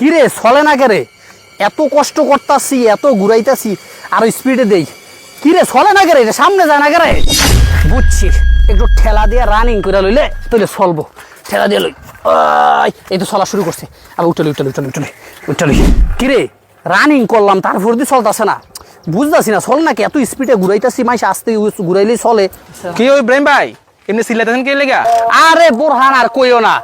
কিরে চলে না কেরে? এত কষ্ট করতাছি এত ঘুরাইতাছি আর স্পিডে দেই। কিরে চলে না কেরে? এটা সামনে যায় না কেরে? বুঝছি। একটু ঠেলা দিয়ে রানিং করে লইলে তাহলে চলবো ঠেলা দিয়ে লই। এই তো চলা শুরু করছে। আর উঠলি উঠলি উঠলি উঠলি উঠলি কিরে রানিং করলাম তারপর দিয়ে চলতেছে না। বুঝতেছি না চল না কি এত স্পিডে ঘুরাইতাছি মাইস আসতে ঘুরাইলেই চলে কি ওই ব্রেম ভাই? এমনি সিলাইতেছেন কে লেগা? আরে বোরহান আর কইও না।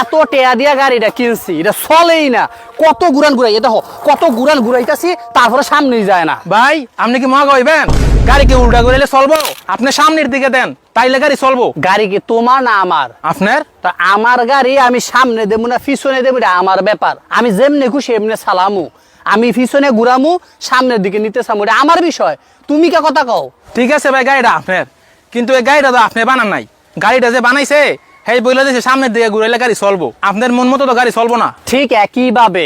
এত টেয়া দিয়া গাড়িটা কিনছি এটা চলেই না। কত গুরান ঘুরাই দেখো কত গুরান ঘুরাইতাছি তারপরে সামনেই যায় না। ভাই আপনি কি মগা হইবেন? গাড়ি কি উল্টা করে চলবো? আপনি সামনের দিকে দেন তাইলে গাড়ি চলবো। গাড়ি কি তোমার না আমার? আপনার? তা আমার গাড়ি আমি সামনে দেবো না পিছনে দেবো এটা আমার ব্যাপার। আমি যেমনি খুশি এমনি সালামু আমি পিছনে ঘুরামু সামনের দিকে নিতে চামু এটা আমার বিষয়। তুমি কে কথা কও? ঠিক আছে ভাই গাড়িটা আপনার। কিন্তু এই গাড়িটা তো আপনি বানান নাই। গাড়িটা যে বানাইছে সেই বইলে দিয়েছে সামনের দিকে ঘুরাইলে গাড়ি চলবো। আপনার মন মতো তো গাড়ি চলবো না। ঠিক একইভাবে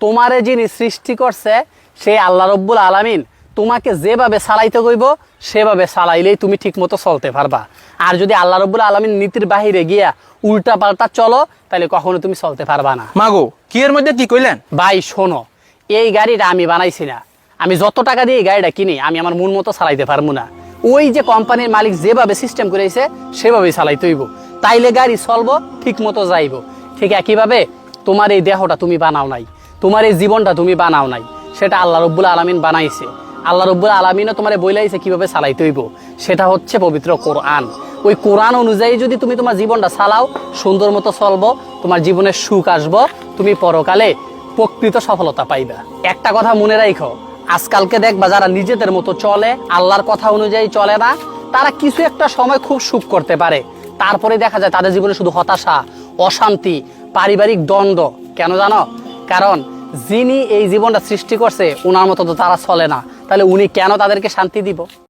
তোমারে যিনি সৃষ্টি করছে সেই আল্লাহ রব্বুল আলামিন তোমাকে যেভাবে চালাইতে কইব সেভাবে চালাইলেই তুমি ঠিক মতো চলতে পারবা। আর যদি আল্লাহ রব্বুল আলামিন নীতির বাহিরে গিয়া উল্টা পাল্টা চলো তাহলে কখনো তুমি চলতে পারবা না। মাগো কি এর মধ্যে কি কইলেন? ভাই শোনো এই গাড়িটা আমি বানাইছি না। আমি যত টাকা দিয়ে এই গাড়িটা কিনি আমি আমার মন মতো চালাইতে পারব না। ওই যে কোম্পানির মালিক যেভাবে সিস্টেম করেছে সেভাবেই চালাইতে হইব। তাইলে গাড়ি চলবো ঠিক মতো যাইব। ঠিক একইভাবে তোমার এই দেহটা তুমি বানাও নাই, তোমার এই জীবনটা তুমি বানাও নাই। সেটা আল্লাহ রব্বুল আলমিন বানাইছে। আল্লাহ রব্বুল আলমিনও তোমার বইলাইছে কীভাবে চালাইতে হইব। সেটা হচ্ছে পবিত্র কোরআন। ওই কোরআন অনুযায়ী যদি তুমি তোমার জীবনটা চালাও, সুন্দর মতো চলবো, তোমার জীবনের সুখ আসব, তুমি পরকালে প্রকৃত সফলতা পাইবা। একটা কথা মনে রাখো আজকালকে দেখবা যারা নিজেদের মতো চলে, আল্লাহর কথা অনুযায়ী চলে না, তারা কিছু একটা সময় খুব সুখ করতে পারে। তারপরে দেখা যায় তাদের জীবনে শুধু হতাশা, অশান্তি, পারিবারিক দ্বন্দ্ব। কেন জানো? কারণ যিনি এই জীবনটা সৃষ্টি করছে ওনার মতো তো তারা চলে না। তাহলে উনি কেন তাদেরকে শান্তি দিব?